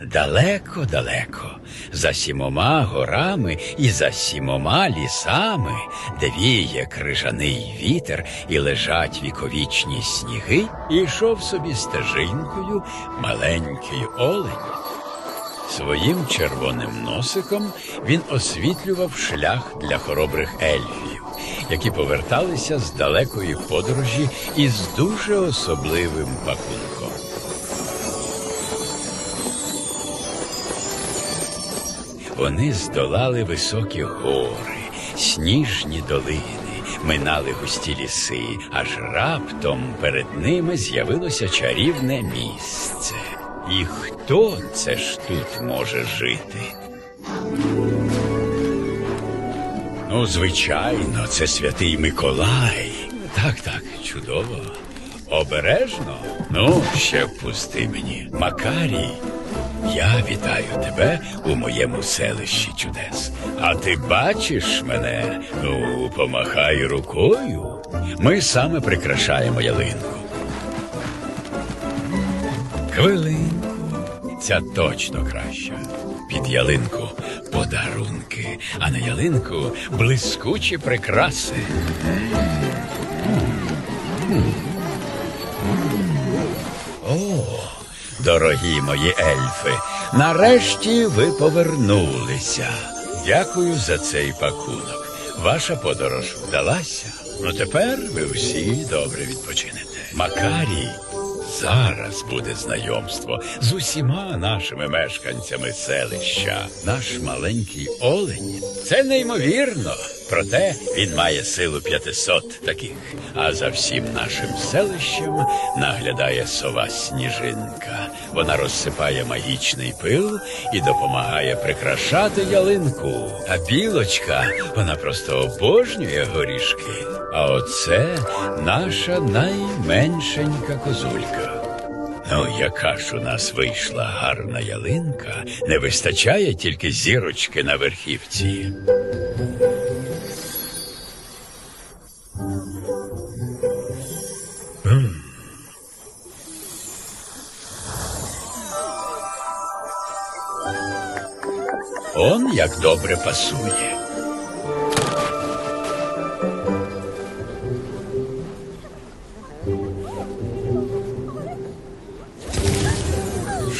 далеко-далеко, за сімома горами і за сімома лісами, де віє крижаний вітер і лежать віковічні сніги, ішов собі стежинкою маленький олень. Своїм червоним носиком він освітлював шлях для хоробрих ельфів, які поверталися з далекої подорожі із дуже особливим пакунком. Вони здолали високі гори, сніжні долини, минали густі ліси, аж раптом перед ними з'явилося чарівне місце. І хто це ж тут може жити? Ну, звичайно, це святий Миколай. Так, так, чудово. Обережно. Ну, ще впусти мені. Макарій, я вітаю тебе у моєму селищі чудес. А ти бачиш мене? Ну, помахай рукою. Ми саме прикрашаємо ялинку. Хвилинку. Ця точно краща. Під ялинку подарунки, а на ялинку блискучі прикраси. Дорогі мої ельфи, нарешті ви повернулися. Дякую за цей пакунок. Ваша подорож вдалася. Ну тепер ви всі добре відпочинете. Макарій, зараз буде знайомство з усіма нашими мешканцями селища. Наш маленький олень. Це неймовірно. Проте він має силу 500 таких. А за всім нашим селищем наглядає сова сніжинка. Вона розсипає магічний пил і допомагає прикрашати ялинку. А білочка, вона просто обожнює горішки. А оце наша найменшенька козулька. Ну, яка ж у нас вийшла гарна ялинка, не вистачає тільки зірочки на верхівці. Он як добре пасує.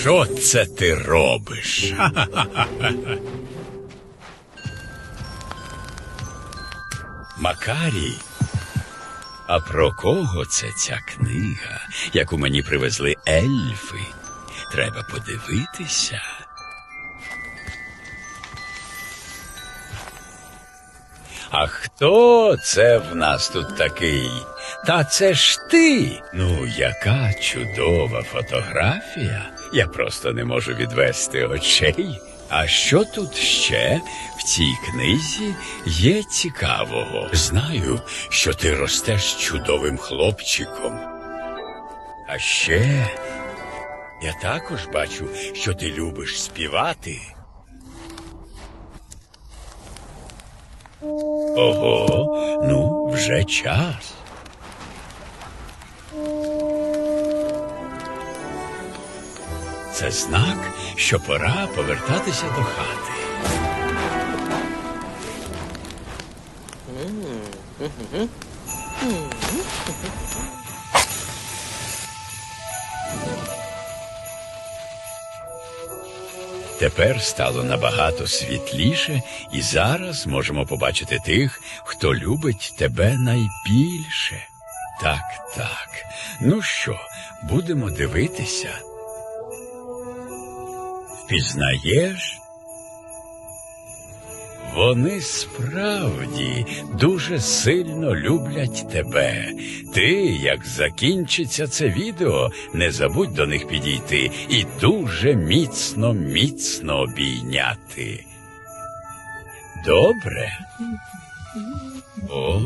Що це ти робиш? Макарій. А про кого це ця книга, яку мені привезли ельфи? Треба подивитися. А хто це в нас тут такий? Та це ж ти. Ну, яка чудова фотографія. Я просто не можу відвести очей. А що тут ще в цій книзі є цікавого? Знаю, що ти ростеш чудовим хлопчиком. А ще я також бачу, що ти любиш співати. Ого, ну, вже час. Це знак, що пора повертатися до хати. Тепер стало набагато світліше, і зараз можемо побачити тих, хто любить тебе найбільше. Так, так. Ну що, будемо дивитися. Впізнаєш? Вони справді дуже сильно люблять тебе. Ти, як закінчиться це відео, не забудь до них підійти і дуже міцно, міцно обійняти. Добре. О,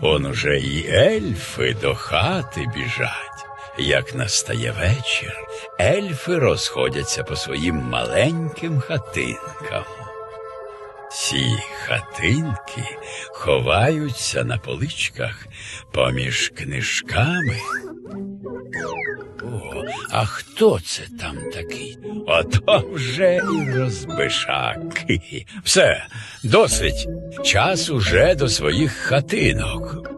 он уже і ельфи до хати біжать. Як настає вечір, ельфи розходяться по своїм маленьким хатинкам. Ці хатинки ховаються на поличках поміж книжками О, а хто це там такий? Ото вже і розбишак. Все, досить. Час уже до своїх хатинок.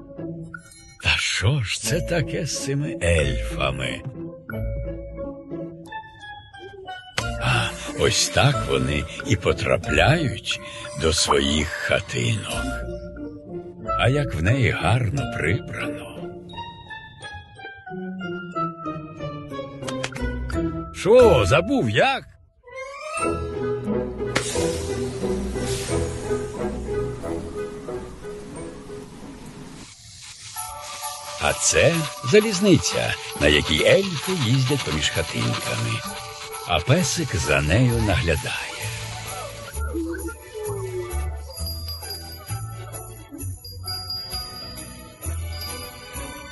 Що ж це таке з цими ельфами? А ось так вони і потрапляють до своїх хатинок. А як в неї гарно прибрано. Що, забув як? А це залізниця, на якій ельфи їздять поміж хатинками, а песик за нею наглядає.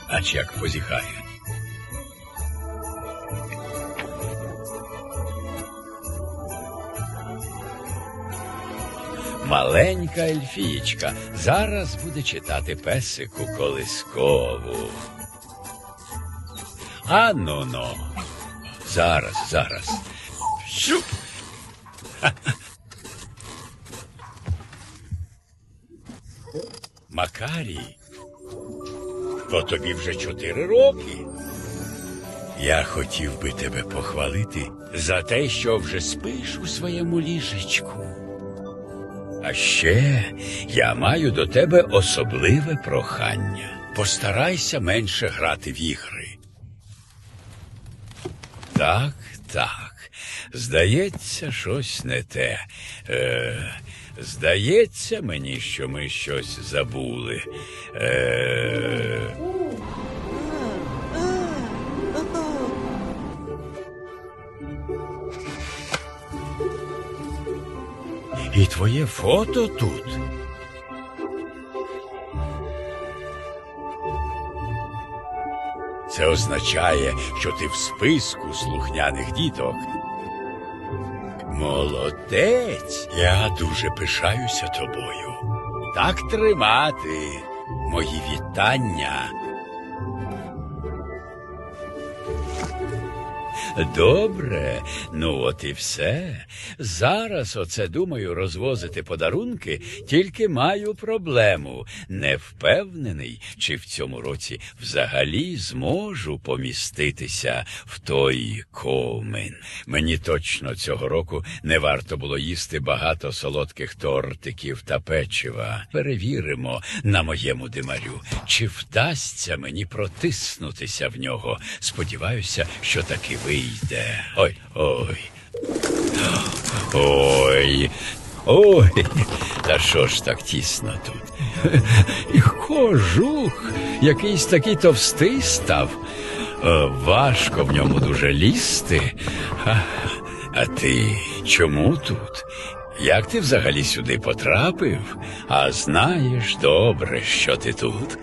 Ач як позіхає. Маленька ельфічка зараз буде читати песику колискову. Ану но. Зараз, зараз. Щуп. Макарій, то тобі вже чотири роки. Я хотів би тебе похвалити за те, що вже спиш у своєму ліжечку. А ще я маю до тебе особливе прохання. Постарайся менше грати в ігри. Так, так. Здається, щось не те. Е, здається мені, що ми щось забули. Е, і твоє фото тут. Це означає, що ти в списку слухняних діток. Молодець, я дуже пишаюся тобою. Так тримати, мої вітання. Добре, ну от і все. Зараз оце думаю розвозити подарунки, тільки маю проблему. Не впевнений, чи в цьому році взагалі зможу поміститися в той комин. Мені точно цього року не варто було їсти багато солодких тортиків та печива. Перевіримо на моєму димарю, чи вдасться мені протиснутися в нього. Сподіваюся, що таки вийде. Ой, ой. Ой. Ой, та що ж так тісно тут? І кожух, якийсь такий товстий став. Е, Важко в ньому дуже лізти. А, а ти чому тут? Як ти взагалі сюди потрапив? А знаєш добре, що ти тут.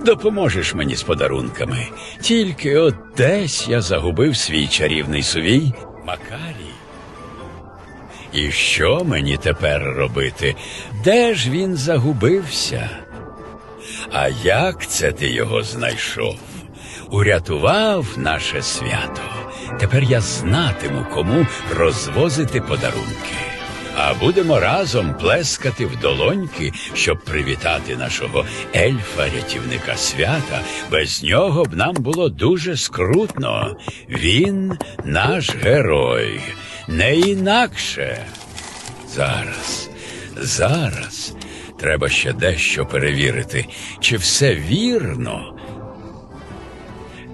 Допоможеш мені з подарунками. Тільки от десь я загубив свій чарівний сувій Макарій. І що мені тепер робити? Де ж він загубився? А як це ти його знайшов? Урятував наше свято. Тепер я знатиму, кому розвозити подарунки. А будемо разом плескати в долоньки, щоб привітати нашого ельфа-рятівника свята. Без нього б нам було дуже скрутно. Він наш герой, не інакше. Зараз, зараз треба ще дещо перевірити, чи все вірно.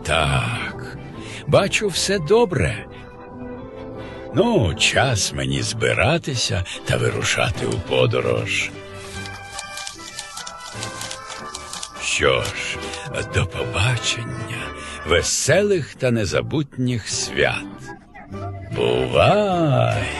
Так, бачу, все добре. Ну, час мені збиратися та вирушати у подорож. Що ж, до побачення, веселих та незабутніх свят. Бувай!